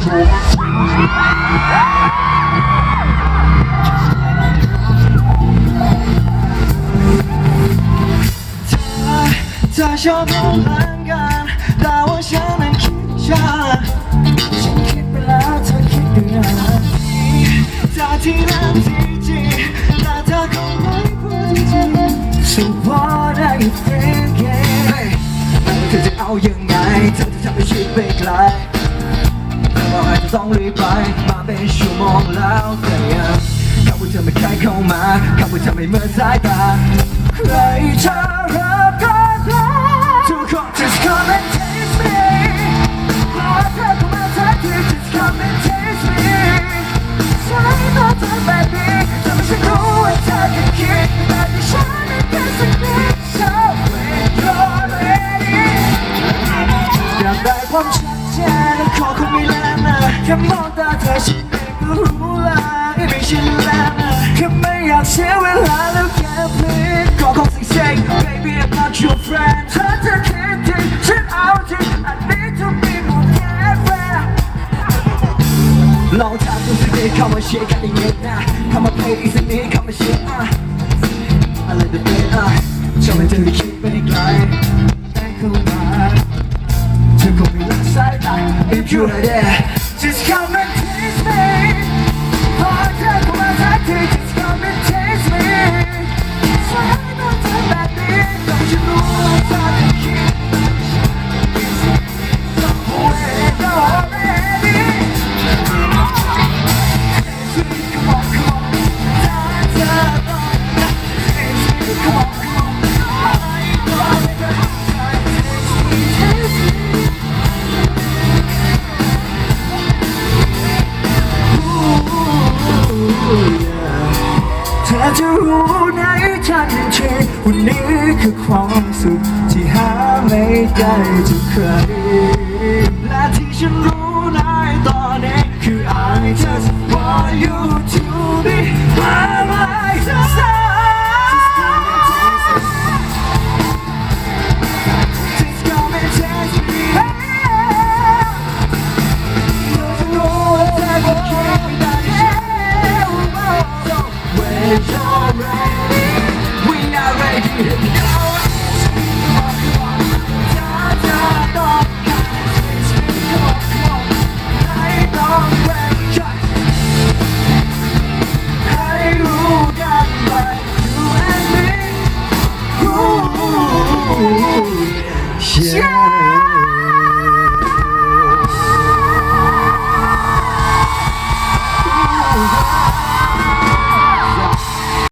เธอชอบพูดเหมือนกันแต่ว่าฉันนั้นคิดช้าฉันคิดไปแล้วเธอคิดอยู่นานจากที่นั้นที่จริงแต่เธอคงไม่พูดจริง So what are you thinking เธอจะเอายังไงเธอจะทำให้ชีวิตไปไกล ต้องรีบไป มาเป็นชั่วโมงแล้วแต่ยังคำว่าเธอไม่เคยเข้ามาคำว่าเธอไม่เหมือนสายตาใครจะรับก็ได้ทุกคน just come and taste me ขอเธอเข้ามาสักที just come and taste me ใช้ตัวเธอแบบนี้ทำให้ฉันรู้ว่าเธอจะคิดแบบที่ฉันไม่เป็นสักนิด so when you're ready อยากได้ความ ค่มองตาเธอฉันเองก็รู้ละไม่ใช่แล้วนะแค่ไม่อยากเสียเวลาแล้วแค่ please ขอคงสิ่งเซ็ง baby I'm not your friend เธอจะคิดจริงฉันเอาจริง I need to be more careful ลองถามดูสิเด็กเข้ามาเชียร์กันอีกนิดนะเข้ามา play อีกสักนิดเข้ามาเชียร์อะ I let the bit อะชอบให้เธอได้คิดไปไกลแต่เข้ามาเธอคงไม่รักสายตา If you're there Just come ากจะรู้ในฉันเช่วันนี้คือความสุขที่หาไม่ได้จากใคร และที่ฉันรู้ในตอนนี้คือ I just want you to be mine yeah.